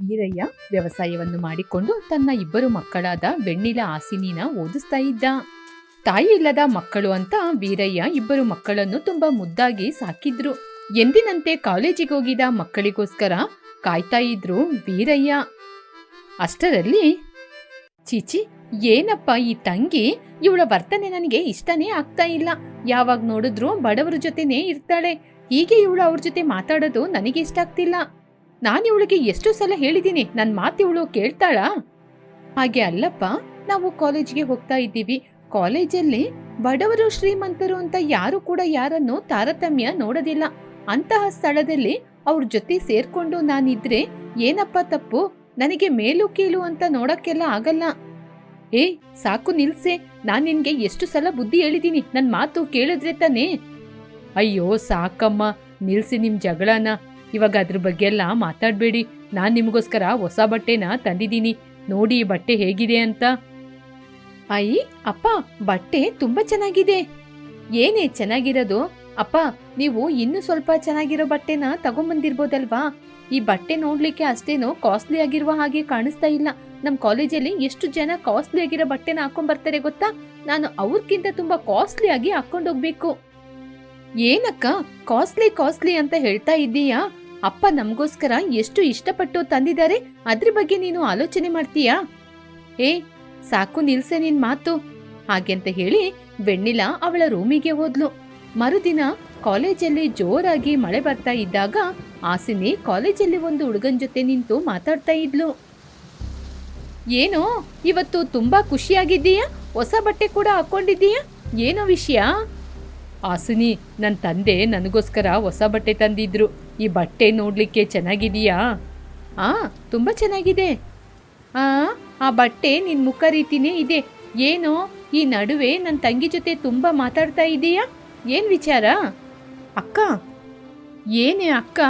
ವೀರಯ್ಯ ವ್ಯವಸಾಯವನ್ನು ಮಾಡಿಕೊಂಡು ತನ್ನ ಇಬ್ಬರು ಮಕ್ಕಳಾದ ಬೆಣ್ಣಿಲ ಆಸಿನಿನ ಓದಿಸ್ತಾ ಇದ್ದ. ತಾಯಿ ಇಲ್ಲದ ಮಕ್ಕಳು ಅಂತ ವೀರಯ್ಯ ಇಬ್ಬರು ಮಕ್ಕಳನ್ನು ತುಂಬಾ ಮುದ್ದಾಗಿ ಸಾಕಿದ್ರು. ಎಂದಿನಂತೆ ಕಾಲೇಜಿಗೆ ಹೋಗಿದ ಮಕ್ಕಳಿಗೋಸ್ಕರ ಕಾಯ್ತಾ ಇದ್ರು ವೀರಯ್ಯ. ಅಷ್ಟರಲ್ಲಿ, ಚೀಚಿ, ಏನಪ್ಪ ಈ ತಂಗಿ? ಇವಳ ವರ್ತನೆ ನನಗೆ ಇಷ್ಟನೇ ಆಗ್ತಾ ಇಲ್ಲ. ಯಾವಾಗ ನೋಡಿದ್ರು ಬಡವರ ಜೊತೆನೇ ಇರ್ತಾಳೆ. ಹೀಗೆ ಇವಳು ಅವ್ರ ಜೊತೆ ಮಾತಾಡೋದು ನನಗೆ ಇಷ್ಟ ಆಗ್ತಿಲ್ಲ. ನಾನು ಇವಳಿಗೆ ಎಷ್ಟು ಸಲ ಹೇಳಿದ್ದೀನಿ ನನ್ನ ಮಾತು ಇವಳು ಕೇಳ್ತಾಳಾ? ಹಾಗೆ ಅಲ್ಲಪ್ಪ, ನಾವು ಕಾಲೇಜ್ಗೆ ಹೋಗ್ತಾ ಇದ್ದೀವಿ. ಕಾಲೇಜಲ್ಲಿ ಬಡವರು ಶ್ರೀಮಂತರು ಅಂತ ಯಾರು ಕೂಡ ಯಾರನ್ನು ತಾರತಮ್ಯ ನೋಡೋದಿಲ್ಲ. ಅಂತಹ ಸ್ಥಳದಲ್ಲಿ ಅವ್ರ ಜೊತೆ ಸೇರ್ಕೊಂಡು ನಾನಿದ್ರೆ ಏನಪ್ಪ ತಪ್ಪು? ನನಗೆ ಮೇಲು ಕೀಳು ಅಂತ ನೋಡಕ್ಕೆಲ್ಲ ಆಗಲ್ಲ. ಏ ಸಾಕು ನಿಲ್ಸೆ, ನಾನ್ ನಿನ್ಗೆ ಎಷ್ಟು ಸಲ ಬುದ್ಧಿ ಹೇಳಿದೀನಿ ನನ್ನ ಮಾತು ಕೇಳಿದ್ರೆ ತಾನೇ? ಅಯ್ಯೋ, ಸಾಕಮ್ಮ, ನಿಲ್ಸಿ ನಿಮ್ ಜಗಳನ. ಇವಾಗ ಅದ್ರ ಬಗ್ಗೆ ಎಲ್ಲ ಮಾತಾಡಬೇಡಿ. ನಾನು ನಿಮಗೋಸ್ಕರ ಹೊಸ ಬಟ್ಟೆನ ತಂದಿದ್ದೀನಿ. ನೋಡಿ ಬಟ್ಟೆ ಹೇಗಿದೆ ಅಂತ. ಅಯ್ಯ ಅಪ್ಪ, ಬಟ್ಟೆ ತುಂಬಾ ಚೆನ್ನಾಗಿದೆ. ಏನೇ ಚೆನ್ನಾಗಿರೋದು? ಅಪ್ಪ, ನೀವು ಇನ್ನು ಸ್ವಲ್ಪ ಚೆನ್ನಾಗಿರೋ ಬಟ್ಟೆನ ತಗೊಂಬಂದಿರ್ಬೋದಲ್ವಾ? ಈ ಬಟ್ಟೆ ನೋಡ್ಲಿಕ್ಕೆ ಅಷ್ಟೇನೋ ಕಾಸ್ಟ್ಲಿ ಆಗಿರುವ ಹಾಗೆ ಕಾಣಿಸ್ತಾ ಇಲ್ಲ. ನಮ್ಮ ಕಾಲೇಜಲ್ಲಿ ಎಷ್ಟು ಜನ ಕಾಸ್ಟ್ಲಿ ಆಗಿರೋ ಬಟ್ಟೆನ ಹಾಕೊಂಡ್ ಬರ್ತಾರೆ ಗೊತ್ತಾ? ನಾನು ಅವ್ರಿಗಿಂತ ತುಂಬಾ ಕಾಸ್ಟ್ಲಿ ಆಗಿ ಹಾಕೊಂಡೋಗ್ಬೇಕು ಏನಕ್ಕ ಕಾಸ್ಟ್ಲಿ ಕಾಸ್ಟ್ಲಿ ಅಂತ ಹೇಳ್ತಾ ಇದ್ದೀಯಾ? ಅಪ್ಪ ನಮಗೋಸ್ಕರ ಎಷ್ಟು ಇಷ್ಟಪಟ್ಟು ತಂದಿದ್ದಾರೆ? ಅದ್ರ ಬಗ್ಗೆ ನೀನು ಆಲೋಚನೆ ಮಾಡ್ತೀಯಾ? ಏ, ಸಾಕು ನಿಲ್ಸೆ ನಿನ್ ಮಾತು. ಹಾಗೆಂತ ಹೇಳಿ ಬೆಣ್ಣಿಲ ಅವಳ ರೂಮಿಗೆ ಹೋದ್ಲು. ಮರುದಿನ ಕಾಲೇಜಲ್ಲಿ ಜೋರಾಗಿ ಮಳೆ ಬರ್ತಾ ಇದ್ದಾಗ ಆಸಿನಿ ಕಾಲೇಜಲ್ಲಿ ಒಂದು ಹುಡುಗನ ಜೊತೆ ನಿಂತು ಮಾತಾಡ್ತಾ ಇದ್ಲು. ಏನು, ಇವತ್ತು ತುಂಬಾ ಖುಷಿಯಾಗಿದ್ದೀಯಾ? ಹೊಸ ಬಟ್ಟೆ ಕೂಡ ಹಾಕೊಂಡಿದ್ದೀಯಾ? ಏನೋ ವಿಷಯ? ಆಸಿನಿ ನನ್ನ ತಂದೆ ನನಗೋಸ್ಕರ ಹೊಸ ಬಟ್ಟೆ ತಂದಿದ್ರು. ಈ ಬಟ್ಟೆ ನೋಡಲಿಕ್ಕೆ ಚೆನ್ನಾಗಿದೆಯಾ? ಆ, ತುಂಬ ಚೆನ್ನಾಗಿದೆ. ಆ ಆ ಬಟ್ಟೆ ನಿನ್ ಮುಖ ರೀತಿನೇ ಇದೆ. ಏನೋ, ಈ ನಡುವೆ ನನ್ನ ತಂಗಿ ಜೊತೆ ತುಂಬ ಮಾತಾಡ್ತಾ ಇದೀಯಾ? ಏನ್ ವಿಚಾರ? ಅಕ್ಕ. ಏನೇ ಅಕ್ಕ,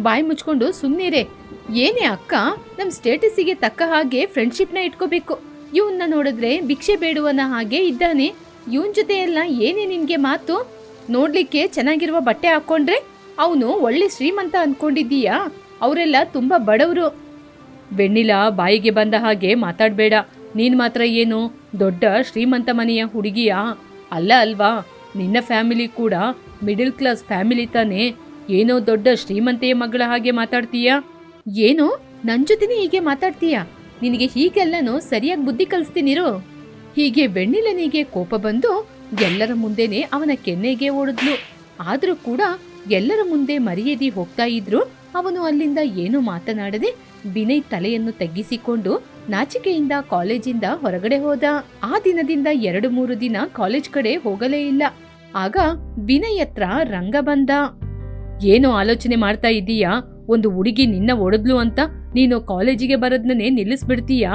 ಬಾಯಿ ಮುಚ್ಕೊಂಡು ಸುಮ್ಮನಿರೆ ಏನೇ ಅಕ್ಕ ನಮ್ಮ ಸ್ಟೇಟಸ್ಸಿಗೆ ತಕ್ಕ ಹಾಗೆ ಫ್ರೆಂಡ್ಶಿಪ್ನ ಇಟ್ಕೋಬೇಕು. ಇವನ್ನ ನೋಡಿದ್ರೆ ಭಿಕ್ಷೆ ಬೇಡುವನ ಹಾಗೆ ಇದ್ದಾನೆ. ಇವನ್ ಜೊತೆ ಎಲ್ಲ ಏನೇ ನಿನಗೆ ಮಾತು? ನೋಡ್ಲಿಕ್ಕೆ ಚೆನ್ನಾಗಿರುವ ಬಟ್ಟೆ ಹಾಕೊಂಡ್ರೆ ಅವನು ಒಳ್ಳೆ ಶ್ರೀಮಂತ ಅನ್ಕೊಂಡಿದ್ದೀಯಾ? ಅವರೆಲ್ಲ ತುಂಬಾ ಬಡವರು. ಬೆಣ್ಣಿಲ ಬಾಯಿಗೆ ಬಂದ ಹಾಗೆ ಮಾತಾಡಬೇಡ. ನೀನ್ ಮಾತ್ರ ಏನು ದೊಡ್ಡ ಶ್ರೀಮಂತ ಮನೆಯ ಹುಡುಗಿಯಾ? ಅಲ್ಲ ಅಲ್ವಾ, ನಿನ್ನ ಫ್ಯಾಮಿಲಿ ಕೂಡ ಮಿಡಿಲ್ ಕ್ಲಾಸ್ ಫ್ಯಾಮಿಲಿ ತಾನೇ. ಏನೋ ದೊಡ್ಡ ಶ್ರೀಮಂತೆಯ ಮಗಳ ಹಾಗೆ ಮಾತಾಡ್ತೀಯಾ? ಏನು, ನನ್ ಜೊತೆನೇ ಹೀಗೆ ಮಾತಾಡ್ತೀಯಾ? ನಿನಗೆ ಹೀಗೆಲ್ಲನೂ ಸರಿಯಾಗಿ ಬುದ್ಧಿ ಕಲಿಸ್ತೀನಿರು ಹೀಗೆ ಬೆಣ್ಣಿಲನಿಗೆ ಕೋಪ ಬಂದು ಎಲ್ಲರ ಮುಂದೆನೆ ಅವನ ಕೆನ್ನೆಗೆ ಓಡಿದ್ಲು. ಆದರೂ ಕೂಡ ಎಲ್ಲರ ಮುಂದೆ ಮರ್ಯಾದಿ ಹೋಗ್ತಾ ಇದ್ರು ಅವನು ಅಲ್ಲಿಂದ ಏನು ಮಾತನಾಡದೆ ವಿನಯ್ ತಲೆಯನ್ನು ತಗ್ಗಿಸಿಕೊಂಡು ನಾಚಿಕೆಯಿಂದ ಕಾಲೇಜಿಂದ ಹೊರಗಡೆ ಹೋದ. ಆ ದಿನದಿಂದ ಎರಡು ಮೂರು ದಿನ ಕಾಲೇಜ್ ಕಡೆ ಹೋಗಲೇ ಇಲ್ಲ. ಆಗ ವಿನಯ್ ಹತ್ರ ರಂಗ ಬಂದ. ಏನು ಆಲೋಚನೆ ಮಾಡ್ತಾ ಇದ್ದೀಯಾ ಒಂದು ಹುಡುಗಿ ನಿನ್ನ ಒಡೆದ್ಲು ಅಂತ ನೀನು ಕಾಲೇಜಿಗೆ ಬರೋದ್ನೇ ನಿಲ್ಲಿಸ್ಬಿಡ್ತೀಯಾ?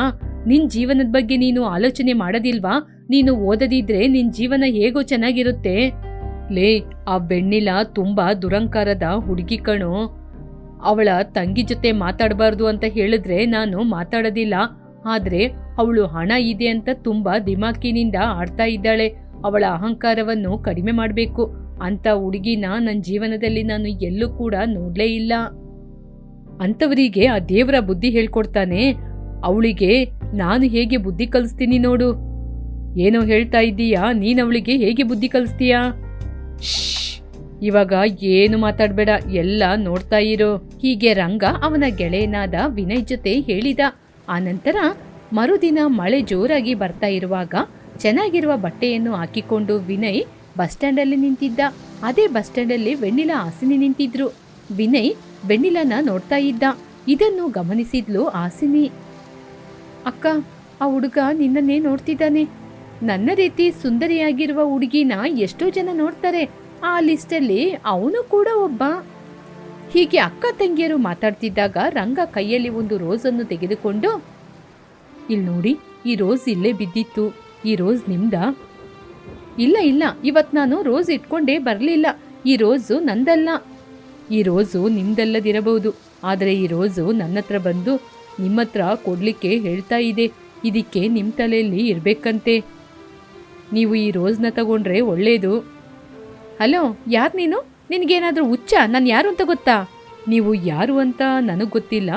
ನಿನ್ ಜೀವನದ ಬಗ್ಗೆ ನೀನು ಆಲೋಚನೆ ಮಾಡೋದಿಲ್ವಾ? ನೀನು ಓದದಿದ್ರೆ ನಿನ್ ಜೀವನ ಹೇಗೋ ಚೆನ್ನಾಗಿರುತ್ತೆ. ಲೇ, ಆ ಬೆಣ್ಣಿಲ ತುಂಬಾ ದುರಂಕಾರದ ಹುಡುಗಿ ಕಣೋ. ಅವಳ ತಂಗಿ ಜೊತೆ ಮಾತಾಡಬಾರ್ದು ಅಂತ ಹೇಳಿದ್ರೆ ನಾನು ಮಾತಾಡೋದಿಲ್ಲ. ಆದ್ರೆ ಅವಳು ಹಣ ಇದೆ ಅಂತ ತುಂಬಾ ದಿಮಾಕಿನಿಂದ ಆಡ್ತಾ ಇದ್ದಾಳೆ. ಅವಳ ಅಹಂಕಾರವನ್ನು ಕಡಿಮೆ ಮಾಡಬೇಕು. ಅಂತ ಹುಡುಗಿನ ನನ್ನ ಜೀವನದಲ್ಲಿ ನಾನು ಎಲ್ಲೂ ಕೂಡ ನೋಡಲೇ ಇಲ್ಲ. ಅಂಥವರಿಗೆ ಆ ದೇವರ ಬುದ್ಧಿ ಹೇಳ್ಕೊಡ್ತಾನೆ. ಅವಳಿಗೆ, ನಾನು ಹೇಗೆ ಬುದ್ಧಿ ಕಲಿಸ್ತೀನಿ ನೋಡು. ಏನೋ ಹೇಳ್ತಾ ಇದ್ದೀಯಾ? ನೀನು ಅವಳಿಗೆ ಹೇಗೆ ಬುದ್ಧಿ ಕಲಿಸ್ತೀಯಾ! ಇವಾಗ ಏನು ಮಾತಾಡಬೇಡ. ಎಲ್ಲ ನೋಡ್ತಾ ಇರೋ. ಹೀಗೆ ರಂಗ ಅವನ ಗೆಳೆಯನಾದ ವಿನಯ್ ಜೊತೆ ಹೇಳಿದ ಆನಂತರ ಮರುದಿನ ಮಳೆ ಜೋರಾಗಿ ಬರ್ತಾ ಇರುವಾಗ ಚೆನ್ನಾಗಿರುವ ಬಟ್ಟೆಯನ್ನು ಹಾಕಿಕೊಂಡು ವಿನಯ್ ಬಸ್ ಸ್ಟ್ಯಾಂಡಲ್ಲಿ ನಿಂತಿದ್ದ. ಅದೇ ಬಸ್ ಸ್ಟ್ಯಾಂಡಲ್ಲಿ ವೆಣ್ಣಿಲ ಹಾಸಿನಿ ನಿಂತಿದ್ರು. ವಿನಯ್ ವೆಣ್ಣಿಲನ ನೋಡ್ತಾ ಇದ್ದ. ಇದನ್ನು ಗಮನಿಸಿದ್ಲು ಆಸಿನಿ. ಅಕ್ಕ, ಆ ಹುಡುಗ ನಿನ್ನನ್ನೇ ನೋಡ್ತಿದ್ದಾನೆ. ನನ್ನ ರೀತಿ ಸುಂದರಿಯಾಗಿರುವ ಹುಡುಗಿನ ಎಷ್ಟೋ ಜನ ನೋಡ್ತಾರೆ. ಆ ಲಿಸ್ಟಲ್ಲಿ ಅವನು ಕೂಡ ಒಬ್ಬ. ಹೀಗೆ ಅಕ್ಕ ತಂಗಿಯರು ಮಾತಾಡ್ತಿದ್ದಾಗ ರಂಗ ಕೈಯಲ್ಲಿ ಒಂದು ರೋಸನ್ನು ತೆಗೆದುಕೊಂಡು ಇಲ್ಲಿ ನೋಡಿ, ಈ ರೋಸ್ ಇಲ್ಲೇ ಬಿದ್ದಿತ್ತು. ಈ ರೋಸ್ ನಿಮ್ದ? ಇಲ್ಲ ಇಲ್ಲ ಇವತ್ತು ನಾನು ರೋಸ್ ಇಟ್ಕೊಂಡೇ ಬರಲಿಲ್ಲ. ಈ ರೋಸು ನಂದಲ್ಲ. ಈ ರೋಸು ನಿಮ್ದಲ್ಲದಿರಬಹುದು. ಆದರೆ ಈ ರೋಸು ನನ್ನ ಹತ್ರ ಬಂದು ನಿಮ್ಮ ಹತ್ರ ಕೊಡ್ಲಿಕ್ಕೆ ಹೇಳ್ತಾ ಇದೆ. ಇದಕ್ಕೆ ನಿಮ್ಮ ತಲೆಯಲ್ಲಿ ಇರಬೇಕಂತೆ. ನೀವು ಈ ರೋಸ್ನ ತಗೊಂಡ್ರೆ ಒಳ್ಳೇದು. ಹಲೋ, ಯಾರು ನೀನು? ನಿನಗೇನಾದರೂ ಹುಚ್ಚ? ನಾನು ಯಾರು ಅಂತ ಗೊತ್ತಾ? ನೀವು ಯಾರು ಅಂತ ನನಗೆ ಗೊತ್ತಿಲ್ಲ.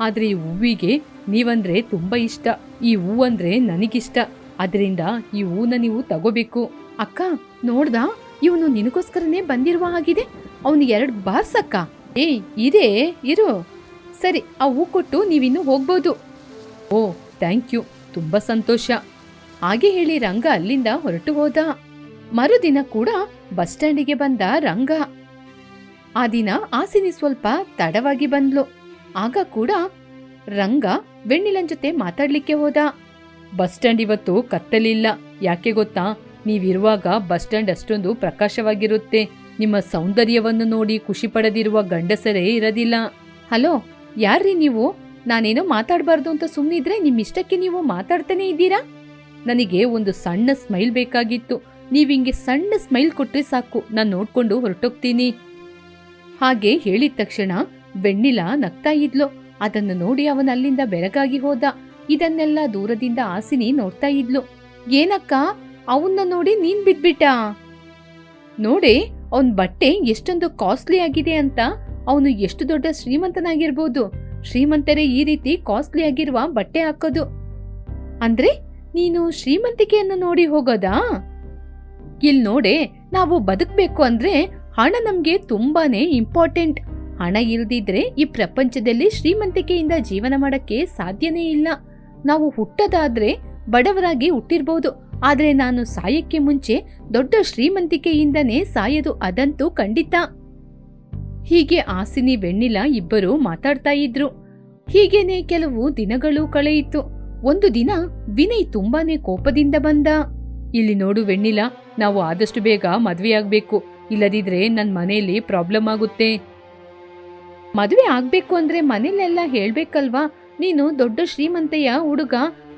ಆದರೆ ಈ ಹೂವಿಗೆ ನೀವಂದರೆ ತುಂಬಾ ಇಷ್ಟ. ಈ ಹೂವಂದರೆ ನನಗಿಷ್ಟ. ಅದರಿಂದ ಈ ಹೂವನ್ನ ನೀವು ತಗೋಬೇಕು. ಅಕ್ಕ, ನೋಡ್ದಾ? ಇವನು ನಿನಗೋಸ್ಕರನೇ ಬಂದಿರುವ ಹಾಗಿದೆ. ಅವನು ಎರಡು ಬಾರ್ಸಕ್ಕ. ಏಯ್ ಇರೇ ಇರು. ಸರಿ, ಆ ಹೂ ಕೊಟ್ಟು ನೀವಿನ್ನೂ ಹೋಗ್ಬೋದು. ಓ, ಥ್ಯಾಂಕ್ ಯು. ತುಂಬ ಸಂತೋಷ. ಹಾಗೆ ಹೇಳಿ ರಂಗ ಅಲ್ಲಿಂದ ಹೊರಟು ಹೋದ. ಮರುದಿನ ಕೂಡ ಬಸ್ ಸ್ಟ್ಯಾಂಡಿಗೆ ಬಂದ ರಂಗ. ಆ ದಿನ ಆಸಿನಿ ಸ್ವಲ್ಪ ತಡವಾಗಿ ಬಂದ್ಲು. ಆಗ ಕೂಡ ರಂಗ ವೆಣ್ಣಿಲನ್ ಜೊತೆ ಮಾತಾಡ್ಲಿಕ್ಕೆ ಹೋದ. ಬಸ್ ಸ್ಟ್ಯಾಂಡ್ ಇವತ್ತು ಕತ್ತಲಿಲ್ಲ. ಯಾಕೆ ಗೊತ್ತಾ? ನೀವಿರುವಾಗ ಬಸ್ ಸ್ಟ್ಯಾಂಡ್ ಅಷ್ಟೊಂದು ಪ್ರಕಾಶವಾಗಿರುತ್ತೆ. ನಿಮ್ಮ ಸೌಂದರ್ಯವನ್ನು ನೋಡಿ ಖುಷಿ ಪಡೆದಿರುವ ಗಂಡಸರೇ ಇರದಿಲ್ಲ. ಹಲೋ, ಯಾರ್ರೀ ನೀವು? ನಾನೇನೋ ಮಾತಾಡಬಾರ್ದು ಅಂತ ಸುಮ್ಮನಿದ್ರೆ ನಿಮ್ಮಿಷ್ಟಕ್ಕೆ ನೀವು ಮಾತಾಡ್ತಾನೆ ಇದ್ದೀರಾ? ನನಗೆ ಒಂದು ಸಣ್ಣ ಸ್ಮೈಲ್ ಬೇಕಾಗಿತ್ತು. ನೀವಿಂಗೆ ಸಣ್ಣ ಸ್ಮೈಲ್ ಕೊಟ್ರೆ ಸಾಕು, ನಾನು ನೋಡ್ಕೊಂಡು ಹೊರಟೋಗ್ತೀನಿ. ಹಾಗೆ ಹೇಳಿದ ತಕ್ಷಣ ಬೆಣ್ಣಿಲ ನಗ್ತಾ ಇದ್ಲು. ಅದನ್ನು ನೋಡಿ ಅವನ ಅಲ್ಲಿಂದ ಬೆರಗಾಗಿ ಹೋದ. ಇದನ್ನೆಲ್ಲ ದೂರದಿಂದ ಆಸಿನಿ ನೋಡ್ತಾ ಇದ್ಲು. ಏನಕ್ಕ? ಅವನ್ನ ನೋಡಿ ನೀನ್ ಬಿದ್ಬಿಟ್ಟ ನೋಡಿ ಅವನ್ ಬಟ್ಟೆ ಎಷ್ಟೊಂದು ಕಾಸ್ಟ್ಲಿ ಆಗಿದೆ ಅಂತ ಅವನು ಎಷ್ಟು ದೊಡ್ಡ ಶ್ರೀಮಂತನಾಗಿರ್ಬೋದು. ಶ್ರೀಮಂತರೇ ಈ ರೀತಿ ಕಾಸ್ಟ್ಲಿ ಆಗಿರುವ ಬಟ್ಟೆ ಹಾಕೋದು. ಅಂದ್ರೆ ನೀನು ಶ್ರೀಮಂತಿಕೆಯನ್ನು ನೋಡಿ ಹೋಗೋದಾ? ಇಲ್ಲಿ ನೋಡೆ, ನಾವು ಬದುಕಬೇಕು ಅಂದ್ರೆ ಹಣ ನಮ್ಗೆ ತುಂಬಾನೇ ಇಂಪಾರ್ಟೆಂಟ್ ಹಣ ಇಲ್ದಿದ್ರೆ ಈ ಪ್ರಪಂಚದಲ್ಲಿ ಶ್ರೀಮಂತಿಕೆಯಿಂದ ಜೀವನ ಮಾಡಕ್ಕೆ ಸಾಧ್ಯನೇ ಇಲ್ಲ. ನಾವು ಹುಟ್ಟದಾದ್ರೆ ಬಡವರಾಗಿ ಹುಟ್ಟಿರ್ಬೋದು. ಆದ್ರೆ ನಾನು ಸಾಯಕ್ಕೆ ಮುಂಚೆ ದೊಡ್ಡ ಶ್ರೀಮಂತಿಕೆಯಿಂದನೇ ಸಾಯದು ಅದಂತೂ ಖಂಡಿತ. ಹೀಗೆ ಆಸಿನಿ ಬೆಣ್ಣಿಲ ಇಬ್ಬರು ಮಾತಾಡ್ತಾ ಇದ್ರು. ಹೀಗೇನೆ ಕೆಲವು ದಿನಗಳು ಕಳೆಯಿತು. ಒಂದು ದಿನ ವಿನಯ್ ತುಂಬಾನೇ ಕೋಪದಿಂದ ಬಂದ. ಇಲ್ಲಿ ನೋಡು ವೆಣ್ಣಿಲ, ನಾವು ಆದಷ್ಟು ಬೇಗ ಮದುವೆಯಾಗಬೇಕು. ಇಲ್ಲದಿದ್ರೆ ನನ್ನ ಮನೆಯಲ್ಲಿ ಪ್ರಾಬ್ಲಮ್ ಆಗುತ್ತೆ. ಮದುವೆ ಆಗ್ಬೇಕು ಅಂದ್ರೆ ಮನೇಲೆಲ್ಲ ಹೇಳ್ಬೇಕಲ್ವಾ? ನೀನು ದೊಡ್ಡ ಶ್ರೀಮಂತೆಯ ಹುಡುಗ.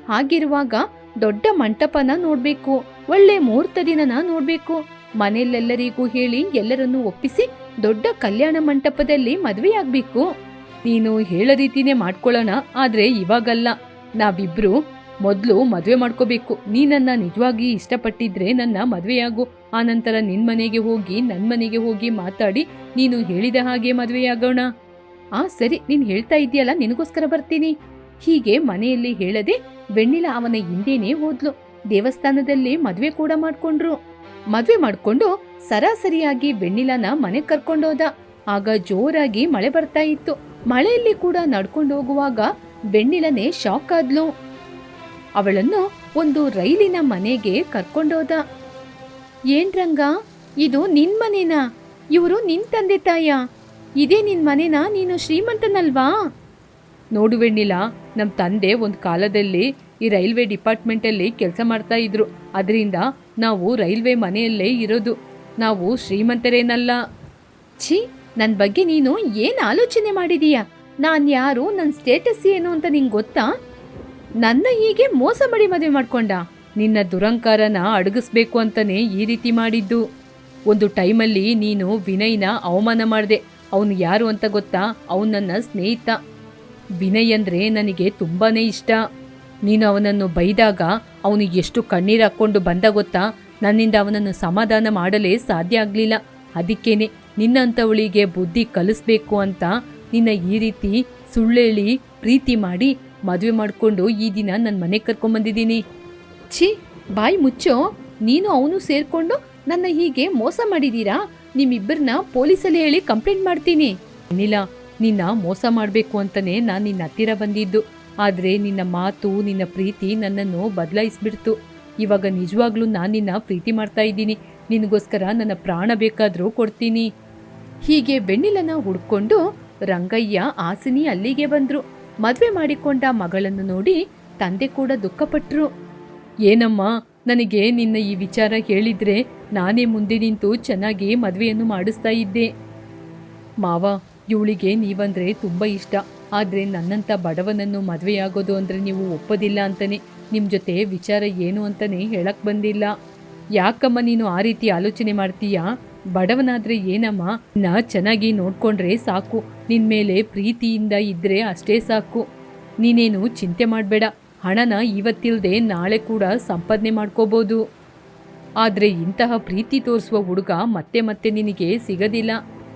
ಹಾಗಿರುವಾಗ ದೊಡ್ಡ ಮಂಟಪನ ನೋಡ್ಬೇಕು, ಒಳ್ಳೆ ಮುಹೂರ್ತ ದಿನನ ನೋಡ್ಬೇಕು. ಮನೆಯಲ್ಲೆಲ್ಲರಿಗೂ ಹೇಳಿ ಎಲ್ಲರನ್ನು ಒಪ್ಪಿಸಿ ದೊಡ್ಡ ಕಲ್ಯಾಣ ಮಂಟಪದಲ್ಲಿ ಮದುವೆಯಾಗ್ಬೇಕು. ನೀನು ಹೇಳ ರೀತಿನೇ ಮಾಡ್ಕೊಳ್ಳೋಣ, ಆದ್ರೆ ಇವಾಗಲ್ಲ. ನಾವಿಬ್ರು ಮೊದ್ಲು ಮದ್ವೆ ಮಾಡ್ಕೋಬೇಕು. ನೀನನ್ನ ನಿಜವಾಗಿ ಇಷ್ಟಪಟ್ಟಿದ್ರೆ ನನ್ನ ಮದ್ವೆಯಾಗು. ಆನಂತರ ನಿನ್ ಮನೆಗೆ ಹೋಗಿ, ನನ್ ಮನೆಗೆ ಹೋಗಿ ಮಾತಾಡಿ ನೀನು ಹೇಳಿದ ಹಾಗೆ ಮದ್ವೆಯಾಗೋಣ. ಆ ಸರಿ, ನೀನ್ ಹೇಳ್ತಾ ಇದೆಯಲ್ಲ, ನಿನಗೋಸ್ಕರ ಬರ್ತೀನಿ. ಹೀಗೆ ಮನೆಯಲ್ಲಿ ಹೇಳದೆ ಬೆಣ್ಣಿಲ ಅವನ ಹಿಂದೆನೇ ಹೋದ್ಲು. ದೇವಸ್ಥಾನದಲ್ಲಿ ಮದ್ವೆ ಕೂಡ ಮಾಡ್ಕೊಂಡ್ರು. ಮದ್ವೆ ಮಾಡ್ಕೊಂಡು ಸರಾಸರಿಯಾಗಿ ಬೆಣ್ಣಿಲನ ಮನೆ ಕರ್ಕೊಂಡೋದ. ಆಗ ಜೋರಾಗಿ ಮಳೆ ಬರ್ತಾ ಇತ್ತು. ಮಳೆಯಲ್ಲಿ ಕೂಡ ನಡ್ಕೊಂಡು ಹೋಗುವಾಗ ಬೆಣ್ಣಿಲನೆ ಶಾಕ್ ಆದ್ಲು. ಅವಳನ್ನು ಒಂದು ರೈಲಿನ ಮನೆಗೆ ಕರ್ಕೊಂಡೋದ. ಏನ್ ರಂಗ, ಇದು ನಿನ್ ಮನೇನಾ? ಇವರು ನಿನ್ ತಂದೆ ತಾಯ? ಇದೇ ನಿನ್ ಮನೆನಾ ನೀನು ಶ್ರೀಮಂತನಲ್ವಾ? ನೋಡು ವೆಣ್ಣಿಲ ನಮ್ಮ ತಂದೆ ಒಂದು ಕಾಲದಲ್ಲಿ ಈ ರೈಲ್ವೆ ಡಿಪಾರ್ಟ್ಮೆಂಟಲ್ಲಿ ಕೆಲಸ ಮಾಡ್ತಾ ಇದ್ರು. ಅದರಿಂದ ನಾವು ರೈಲ್ವೆ ಮನೆಯಲ್ಲೇ ಇರೋದು. ನಾವು ಶ್ರೀಮಂತರೇನಲ್ಲ. ಛೀ ನನ್ನ ಬಗ್ಗೆ ನೀನು ಏನು ಆಲೋಚನೆ ಮಾಡಿದೀಯಾ? ನಾನು ಯಾರು ನನ್ನ ಸ್ಟೇಟಸ್ ಏನು ಅಂತ ನಿಂಗೆ ಗೊತ್ತಾ? ನನ್ನ ಹೀಗೆ ಮೋಸ ಮಾಡಿ ಮದುವೆ ಮಾಡ್ಕೊಂಡ? ನಿನ್ನ ದುರಂಕಾರನ ಅಡಗಿಸ್ಬೇಕು ಅಂತಾನೆ ಈ ರೀತಿ ಮಾಡಿದ್ದು. ಒಂದು ಟೈಮಲ್ಲಿ ನೀನು ವಿನಯ್ನ ಅವಮಾನ ಮಾಡಿದೆ. ಅವನು ಯಾರು ಅಂತ ಗೊತ್ತಾ? ಅವನು ನನ್ನ ಸ್ನೇಹಿತ. ವಿನಯ್ ಅಂದ್ರೆ ನನಗೆ ತುಂಬಾನೇ ಇಷ್ಟ. ನೀನು ಅವನನ್ನು ಬೈದಾಗ ಅವನು ಎಷ್ಟು ಕಣ್ಣೀರು ಹಾಕ್ಕೊಂಡು ಬಂದ ಗೊತ್ತಾ? ನನ್ನಿಂದ ಅವನನ್ನು ಸಮಾಧಾನ ಮಾಡಲೇ ಸಾಧ್ಯ ಆಗಲಿಲ್ಲ. ಅದಕ್ಕೇನೆ ನಿನ್ನಂಥವಳಿಗೆ ಬುದ್ಧಿ ಕಲಿಸ್ಬೇಕು ಅಂತ ನಿನ್ನ ಈ ರೀತಿ ಸುಳ್ಳೇಳಿ ಪ್ರೀತಿ ಮಾಡಿ ಮದುವೆ ಮಾಡಿಕೊಂಡು ಈ ದಿನ ನನ್ನ ಮನೆಗೆ ಕರ್ಕೊಂಬಂದಿದ್ದೀನಿ ಛೀ, ಬಾಯಿ ಮುಚ್ಚೋ. ನೀನು ಅವನು ಸೇರ್ಕೊಂಡು ನನ್ನ ಹೀಗೆ ಮೋಸ ಮಾಡಿದ್ದೀರಾ ನಿಮ್ಮಿಬ್ಬರನ್ನ ಪೊಲೀಸಲ್ಲಿ ಹೇಳಿ ಕಂಪ್ಲೇಂಟ್ ಮಾಡ್ತೀನಿ. ಏನಿಲ್ಲ ನಿನ್ನ ಮೋಸ ಮಾಡಬೇಕು ಅಂತಲೇ ನಾನು ನಿನ್ನ ಹತ್ತಿರ ಬಂದಿದ್ದು. ಆದರೆ ನಿನ್ನ ಮಾತು, ನಿನ್ನ ಪ್ರೀತಿ ನನ್ನನ್ನು ಬದಲಾಯಿಸ್ಬಿಡ್ತು. ಇವಾಗ ನಿಜವಾಗ್ಲೂ ನಾನು ನಿನ್ನ ಪ್ರೀತಿ ಮಾಡ್ತಾ ಇದ್ದೀನಿ. ನಿನಗೋಸ್ಕರ ನನ್ನ ಪ್ರಾಣ ಬೇಕಾದರೂ ಕೊಡ್ತೀನಿ. ಹೀಗೆ ಬೆಣ್ಣಿಲನ ಹುಡ್ಕೊಂಡು ರಂಗಯ್ಯ ಆಸಿನಿ ಅಲ್ಲಿಗೆ ಬಂದರು. ಮದುವೆ ಮಾಡಿಕೊಂಡ ಮಗಳನ್ನು ನೋಡಿ ತಂದೆ ಕೂಡ ದುಃಖಪಟ್ಟರು ಏನಮ್ಮ, ನನಗೆ ನಿನ್ನ ಈ ವಿಚಾರ ಹೇಳಿದ್ರೆ ನಾನೇ ಮುಂದೆ ನಿಂತು ಚೆನ್ನಾಗಿ ಮದುವೆಯನ್ನು ಮಾಡಿಸ್ತಾ ಇದ್ದೆ. ಮಾವ ಇವಳಿಗೆ ನೀವಂದ್ರೆ ತುಂಬ ಇಷ್ಟ. ಆದರೆ ನನ್ನಂಥ ಬಡವನನ್ನು ಮದುವೆಯಾಗೋದು ಅಂದರೆ ನೀವು ಒಪ್ಪೋದಿಲ್ಲ ಅಂತಾನೆ. ನಿಮ್ಮ ಜೊತೆ ವಿಚಾರ ಏನು ಅಂತಾನೆ ಹೇಳಕ್ ಬಂದಿಲ್ಲ. ಯಾಕಮ್ಮ ನೀನು ಆ ರೀತಿ ಆಲೋಚನೆ ಮಾಡ್ತೀಯಾ? ಬಡವನಾದ್ರೆ ಏನಮ್ಮ? ನಾ ಚೆನ್ನಾಗಿ ನೋಡ್ಕೊಂಡ್ರೆ ಸಾಕು. ನಿನ್ನ ಮೇಲೆ ಪ್ರೀತಿಯಿಂದ ಇದ್ರೆ ಅಷ್ಟೇ ಸಾಕು. ನೀನೇನು ಚಿಂತೆ ಮಾಡಬೇಡ. ಹಣನ ಇವತ್ತಿಲ್ಲದೆ ನಾಳೆ ಕೂಡ ಸಂಪಾದನೆ ಮಾಡ್ಕೋಬೋದು. ಆದರೆ ಇಂತಹ ಪ್ರೀತಿ ತೋರಿಸುವ ಹುಡುಗ ಮತ್ತೆ ಮತ್ತೆ ನಿನಗೆ ಸಿಗದಿಲ್ಲ.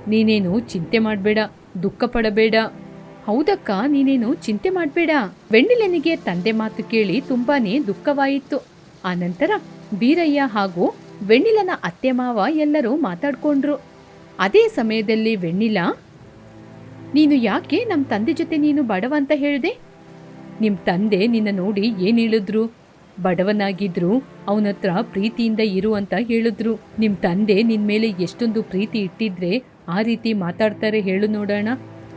ನೀನೇನು ಚಿಂತೆ ಮಾಡಬೇಡ, ದುಃಖ ಪಡಬೇಡ. ಹೌದಕ್ಕ, ನೀನೇನು ಚಿಂತೆ ಮಾಡಬೇಡ. ವೆಣ್ಣಿಲನಿಗೆ ತಂದೆ ಮಾತು ಕೇಳಿ ತುಂಬಾನೇ ದುಃಖವಾಯಿತು. ಆನಂತರ ಬೀರಯ್ಯ ಹಾಗೂ ವೆಣ್ಣಿಲನ ಅತ್ತೆ ಮಾವ ಎಲ್ಲರೂ ಮಾತಾಡ್ಕೊಂಡ್ರು. ಅದೇ ಸಮಯದಲ್ಲಿ ವೆಣ್ಣಿಲ, ನೀನು ಯಾಕೆ ನಮ್ಮ ತಂದೆ ಜೊತೆ ನೀನು ಬಡವ ಅಂತ ಹೇಳಿದೆ? ನಿಮ್ಮ ತಂದೆ ನಿನ್ನ ನೋಡಿ ಏನು ಹೇಳಿದ್ರು? ಬಡವನಾಗಿದ್ರು, ಅವನತ್ರ ಪ್ರೀತಿಯಿಂದ ಇರು ಅಂತ ಹೇಳಿದ್ರು. ನಿಮ್ಮ ತಂದೆ ನಿನ್ನ ಮೇಲೆ ಎಷ್ಟೊಂದು ಪ್ರೀತಿ ಇಟ್ಟಿದ್ರೆ ಆ ರೀತಿ ಮಾತಾಡ್ತಾರೆ ಹೇಳು ನೋಡೋಣ.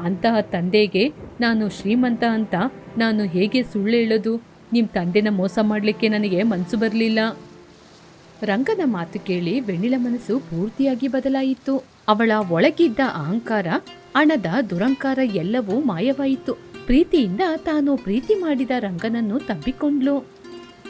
ಅಂತಹ ತಂದೆಗೆ ನಾನು ಶ್ರೀಮಂತ ಅಂತ ನಾನು ಹೇಗೆ ಸುಳ್ಳು ಹೇಳೋದು? ನಿಮ್ಮ ತಂದೆನ ಮೋಸ ಮಾಡಲಿಕ್ಕೆ ನನಗೆ ಮನಸ್ಸು ಬರಲಿಲ್ಲ. ರಂಗನ ಮಾತು ಕೇಳಿ ಬೆಣ್ಣಿಲ ಮನಸ್ಸು ಪೂರ್ತಿಯಾಗಿ ಬದಲಾಯಿತು. ಅವಳ ಒಳಗಿದ್ದ ಅಹಂಕಾರ, ಹಣದ ದುರಂಕಾರ ಎಲ್ಲವೂ ಮಾಯವಾಯಿತು. ಪ್ರೀತಿಯಿಂದ ತಾನು ಪ್ರೀತಿ ಮಾಡಿದ ರಂಗನನ್ನು ತಬ್ಬಿಕೊಂಡ್ಲು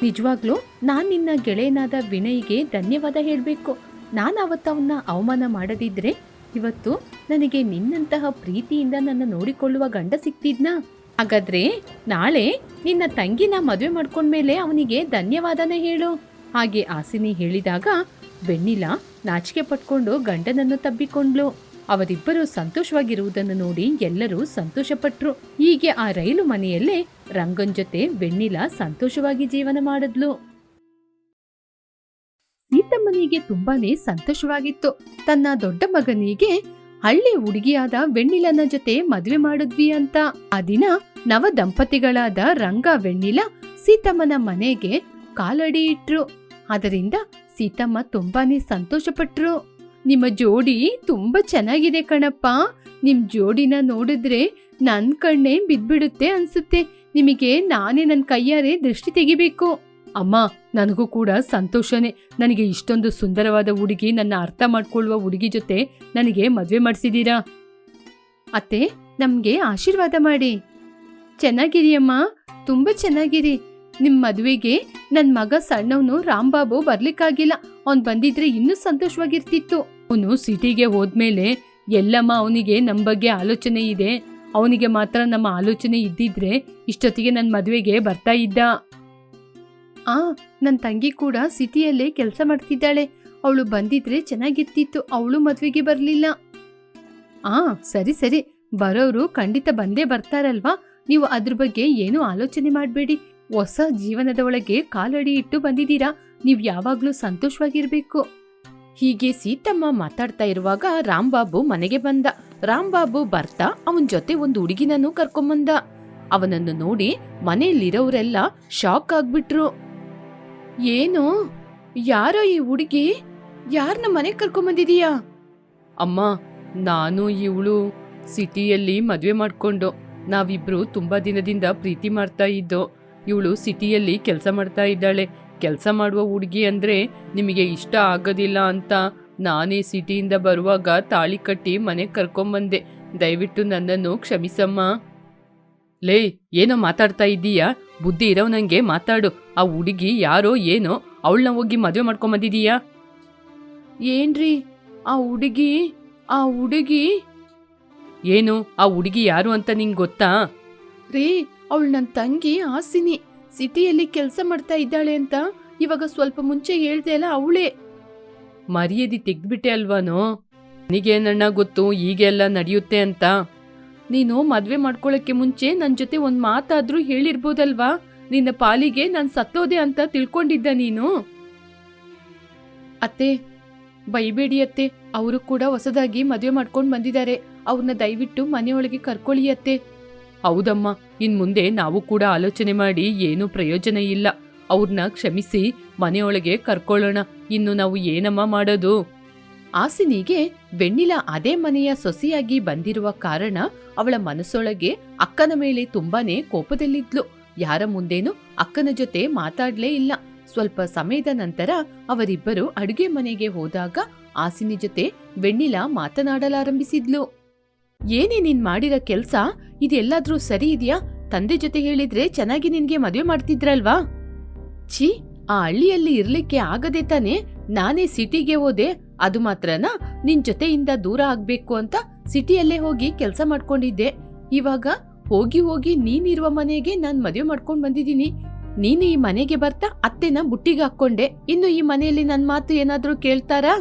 ನಿಜವಾಗ್ಲೂ ನಾನು ನಿನ್ನ ಗೆಳೆಯನಾದ ವಿನಯ್ಗೆ ಧನ್ಯವಾದ ಹೇಳಬೇಕು. ನಾನು ಅವತ್ತವನ್ನ ಅವಮಾನ ಮಾಡದಿದ್ರೆ ಇವತ್ತು ನನಗೆ ನಿನ್ನಂತಹ ಪ್ರೀತಿಯಿಂದ ನನ್ನ ನೋಡಿಕೊಳ್ಳುವ ಗಂಡ ಸಿಕ್ತಿದ್ನಾ? ಹಾಗಾದ್ರೆ ನಾಳೆ ನಿನ್ನ ತಂಗಿನ ಮದುವೆ ಮಾಡ್ಕೊಂಡ್ಮೇಲೆ ಅವನಿಗೆ ಧನ್ಯವಾದನ ಹೇಳು. ಹಾಗೆ ಆಸಿನಿ ಹೇಳಿದಾಗ ಬೆಣ್ಣಿಲ ನಾಚಿಕೆ ಪಟ್ಕೊಂಡು ಗಂಡನನ್ನು ತಬ್ಬಿಕೊಂಡ್ಲು ಅವರಿಬ್ಬರು ಸಂತೋಷವಾಗಿರುವುದನ್ನು ನೋಡಿ ಎಲ್ಲರೂ ಸಂತೋಷಪಟ್ರು. ಹೀಗೆ ಆ ರೈಲು ಮನೆಯಲ್ಲೇ ರಂಗನ್ ಜೊತೆ ಬೆಣ್ಣಿಲ ಸಂತೋಷವಾಗಿ ಜೀವನ ಮಾಡಿದ್ಲು. ಸೀತಮ್ಮನಿಗೆ ತುಂಬಾನೇ ಸಂತೋಷವಾಗಿತ್ತು. ತನ್ನ ದೊಡ್ಡ ಮಗನಿಗೆ ಹಳ್ಳಿ ಹುಡುಗಿಯಾದ ವೆಣ್ಣಿಲನ ಜೊತೆ ಮದುವೆ ಮಾಡಿದ್ವಿ ಅಂತ. ಆ ದಿನ ನವ ದಂಪತಿಗಳಾದ ರಂಗ, ವೆಣ್ಣಿಲ, ಸೀತಮ್ಮನ ಮನೆಗೆ ಕಾಲಡಿ ಇಟ್ರು. ಅದರಿಂದ ಸೀತಮ್ಮ ತುಂಬಾನೇ ಸಂತೋಷಪಟ್ರು. ನಿಮ್ಮ ಜೋಡಿ ತುಂಬಾ ಚೆನ್ನಾಗಿದೆ ಕಣಪ್ಪ. ನಿಮ್ ಜೋಡಿನ ನೋಡಿದ್ರೆ ನನ್ ಕಣ್ಣೇ ಬಿದ್ಬಿಡುತ್ತೆ ಅನ್ಸುತ್ತೆ. ನಿಮಗೆ ನಾನೇ ನನ್ನ ಕೈಯಾರೆ ದೃಷ್ಟಿ ತೆಗಿಬೇಕು. ಅಮ್ಮ ನನಗೂ ಕೂಡ ಸಂತೋಷನೇ. ನನಗೆ ಇಷ್ಟೊಂದು ಸುಂದರವಾದ ಹುಡುಗಿ ನನ್ನ ಅರ್ಥ ಮಾಡ್ಕೊಳ್ಳುವ ಹುಡುಗಿ ಜೊತೆ ನನಗೆ ಮದುವೆ ಮಾಡಿಸಿದ್ದೀರಾ ಅತ್ತೆ, ನಮಗೆ ಆಶೀರ್ವಾದ ಮಾಡಿ. ಚೆನ್ನಾಗಿರಿ ಅಮ್ಮ ತುಂಬಾ ಚೆನ್ನಾಗಿರಿ. ನಿಮ್ಮ ಮದುವೆಗೆ ನನ್ನ ಮಗ ಸಣ್ಣವನು ರಾಂಬಾಬು ಬರ್ಲಿಕ್ಕಾಗಿಲ್ಲ. ಅವ್ನ್ ಬಂದಿದ್ರೆ ಇನ್ನೂ ಸಂತೋಷವಾಗಿರ್ತಿತ್ತು. ಅವನು ಸಿಟಿಗೆ ಹೋದ್ಮೇಲೆ ಎಲ್ಲಮ್ಮ ಅವನಿಗೆ ನಮ್ಮ ಬಗ್ಗೆ ಆಲೋಚನೆ ಇದೆ. ಅವನಿಗೆ ಮಾತ್ರ ನಮ್ಮ ಆಲೋಚನೆ ಇದ್ದಿದ್ರೆ ಇಷ್ಟೊತ್ತಿಗೆ ನನ್ನ ಮದುವೆಗೆ ಬರ್ತಾ ಇದ್ದ. ಆ ನನ್ನ ತಂಗಿ ಕೂಡ ಸಿಟಿಯಲ್ಲೇ ಕೆಲಸ ಮಾಡ್ತಿದ್ದಾಳೆ. ಅವಳು ಬಂದಿದ್ರೆ ಚೆನ್ನಾಗಿರ್ತಿತ್ತು, ಅವಳು ಮದುವೆಗೆ ಬರಲಿಲ್ಲ. ಆ, ಸರಿ ಸರಿ. ಬರೋರು ಖಂಡಿತ ಬಂದೇ ಬರ್ತಾರಲ್ವಾ? ನೀವು ಅದ್ರ ಬಗ್ಗೆ ಏನೂ ಆಲೋಚನೆ ಮಾಡಬೇಡಿ. ಹೊಸ ಜೀವನದ ಒಳಗೆ ಕಾಲಡಿ ಇಟ್ಟು ಬಂದಿದ್ದೀರಾ? ನೀವು ಯಾವಾಗಲೂ ಸಂತೋಷವಾಗಿರಬೇಕು. ಹೀಗೆ ಸೀತಮ್ಮ ಮಾತಾಡ್ತಾ ಇರುವಾಗ ರಾಂಬಾಬು ಮನೆಗೆ ಬಂದ. ರಾಂಬಾಬು ಬರ್ತಾ ಅವನ ಜೊತೆ ಒಂದು ಹುಡುಗಿನನ್ನು ಕರ್ಕೊಂಬಂದ. ಅವನನ್ನು ನೋಡಿ ಮನೆಯಲ್ಲಿರೋರೆಲ್ಲ ಶಾಕ್ ಆಗ್ಬಿಟ್ರು. ಏನು? ಯಾರೋ ಈ ಹುಡುಗಿ? ಯಾರನ್ನ ಮನೆಗೆ ಕರ್ಕೊಂಬಂದಿದೀಯಾ? ಅಮ್ಮ, ನಾನು ಇವಳು ಸಿಟಿಯಲ್ಲಿ ಮದುವೆ ಮಾಡ್ಕೊಂಡು ನಾವಿಬ್ರು ತುಂಬಾ ದಿನದಿಂದ ಪ್ರೀತಿ ಮಾಡ್ತಾ ಇದ್ದೋ, ಇವಳು ಸಿಟಿಯಲ್ಲಿ ಕೆಲಸ ಮಾಡ್ತಾ ಇದ್ದಾಳೆ. ಕೆಲಸ ಮಾಡುವ ಹುಡುಗಿ ಅಂದ್ರೆ ನಿಮಗೆ ಇಷ್ಟ ಆಗೋದಿಲ್ಲ ಅಂತ ನಾನೇ ಸಿಟಿಯಿಂದ ಬರುವಾಗ ತಾಳಿ ಕಟ್ಟಿ ಮನೆಗೆ ಕರ್ಕೊಂಬಂದೆ. ದಯವಿಟ್ಟು ನನ್ನನ್ನು ಕ್ಷಮಿಸಮ್ಮ. ಲೇ, ಏನೋ ಮಾತಾಡ್ತಾ ಇದ್ದೀಯಾ? ಬುದ್ಧಿ ಇರೋ ನನಗೆ ಮಾತಾಡು. ಆ ಹುಡುಗಿ ಯಾರೋ ಏನೋ ಅವಳನ್ನ ಹೋಗಿ ಮದುವೆ ಮಾಡ್ಕೊಂಬಂದಿದೀಯಾ ಏನ್ರಿ? ಆ ಹುಡುಗಿ? ಆ ಹುಡುಗಿ? ಏನು? ಆ ಹುಡುಗಿ ಯಾರು ಅಂತ ನಿಂಗೆ ಗೊತ್ತಾ? ರೀ ಅವಳು ನನ್ನ ತಂಗಿ ಆಸಿನಿ ಸಿಟಿಯಲ್ಲಿ ಕೆಲಸ ಮಾಡ್ತಾ ಇದ್ದಾಳೆ ಅಂತ ಇವಾಗ ಸ್ವಲ್ಪ ಮುಂಚೆ ಹೇಳ್ದೆ ಅಲ್ಲ ಅವಳೇ. ಮರ್ಯಾದಿ ತೆಗ್ದ್ಬಿಟ್ಟೆ ಅಲ್ವಾನೋ? ನನಗೇನಣ್ಣ ಗೊತ್ತು? ಹೀಗೆಲ್ಲ ನಡೆಯುತ್ತೆ ಅಂತ? ನೀನು ಮದುವೆ ಮಾಡ್ಕೊಳ್ಳೋಕ್ಕೆ ಮುಂಚೆ ನನ್ನ ಜೊತೆ ಒಂದು ಮಾತಾದರೂ ಹೇಳಿರ್ಬೋದಲ್ವಾ? ನಿನ್ನ ಪಾಲಿಗೆ ನಾನು ಸತ್ತೋದೆ ಅಂತ ತಿಳ್ಕೊಂಡಿದ್ದ ನೀನು? ಅತ್ತೆ, ಬೈಬೇಡಿ ಅತ್ತೆ. ಅವರು ಕೂಡ ಹೊಸದಾಗಿ ಮದುವೆ ಮಾಡ್ಕೊಂಡು ಬಂದಿದ್ದಾರೆ. ಅವ್ರನ್ನ ದಯವಿಟ್ಟು ಮನೆಯೊಳಗೆ ಕರ್ಕೊಳ್ಳಿ ಅತ್ತೆ. ಹೌದಮ್ಮ ಇನ್ ಮುಂದೆ ನಾವು ಕೂಡ ಆಲೋಚನೆ ಮಾಡಿ ಏನೂ ಪ್ರಯೋಜನ ಇಲ್ಲ. ಅವ್ರನ್ನ ಕ್ಷಮಿಸಿ, ಮನೆಯೊಳಗೆ ಕರ್ಕೊಳ್ಳೋಣ. ಇನ್ನು ನಾವು ಏನಮ್ಮ ಮಾಡೋದು? ಆಸಿನಿಗೆ ಬೆಣ್ಣಿಲ ಅದೇ ಮನೆಯ ಸೊಸೆಯಾಗಿ ಬಂದಿರುವ ಕಾರಣ ಅವಳ ಮನಸ್ಸೊಳಗೆ ಅಕ್ಕನ ಮೇಲೆ ತುಂಬಾನೇ ಕೋಪದಲ್ಲಿದ್ಲು. ಯಾರ ಮುಂದೇನು ಅಕ್ಕನ ಜೊತೆ ಮಾತಾಡ್ಲೇ ಇಲ್ಲ. ಸ್ವಲ್ಪ ಸಮಯದ ನಂತರ ಅವರಿಬ್ಬರು ಅಡುಗೆ ಮನೆಗೆ ಹೋದಾಗ ಆಸಿನಿ ಜೊತೆ ಬೆಣ್ಣಿಲ ಮಾತನಾಡಲಾರಂಭಿಸಿದ್ಲು. ಏನೇ ನೀನ್ ಮಾಡಿರೋ ಕೆಲ್ಸ? ಇದೆಲ್ಲಾದ್ರೂ ಸರಿ ಇದೆಯಾ? ತಂದೆ ಜೊತೆ ಹೇಳಿದ್ರೆ ಚೆನ್ನಾಗಿ ನಿನ್ಗೆ ಮದುವೆ ಮಾಡ್ತಿದ್ರಲ್ವಾ? ಛೀ, ಆ ಹಳ್ಳಿಯಲ್ಲಿ ಇರ್ಲಿಕ್ಕೆ ಆಗದೆ ತಾನೆ ನಾನೇ ಸಿಟಿಗೆ ಹೋದೆ. ಅದು ಮಾತ್ರನಾ ನಿನ್ ಜೊತೆಯಿಂದ ದೂರ ಆಗ್ಬೇಕು ಅಂತ ಸಿಟಿಯಲ್ಲೇ ಹೋಗಿ ಕೆಲಸ ಮಾಡ್ಕೊಂಡಿದ್ದೆ. ಇವಾಗ ಹೋಗಿ ಹೋಗಿ ನೀನಿರುವ ಮನೆಗೆ ನಾನು ಮದುವೆ ಮಾಡ್ಕೊಂಡು ಬಂದಿದ್ದೀನಿ. ನೀನು ಈ ಮನೆಗೆ ಬರ್ತಾ ಅತ್ತೆನ ಬುಟ್ಟಿಗೆ ಹಾಕ್ಕೊಂಡೆ. ಇನ್ನು ಈ ಮನೆಯಲ್ಲಿ ನನ್ನ ಮಾತು ಏನಾದರೂ ಕೇಳ್ತಾರಾ?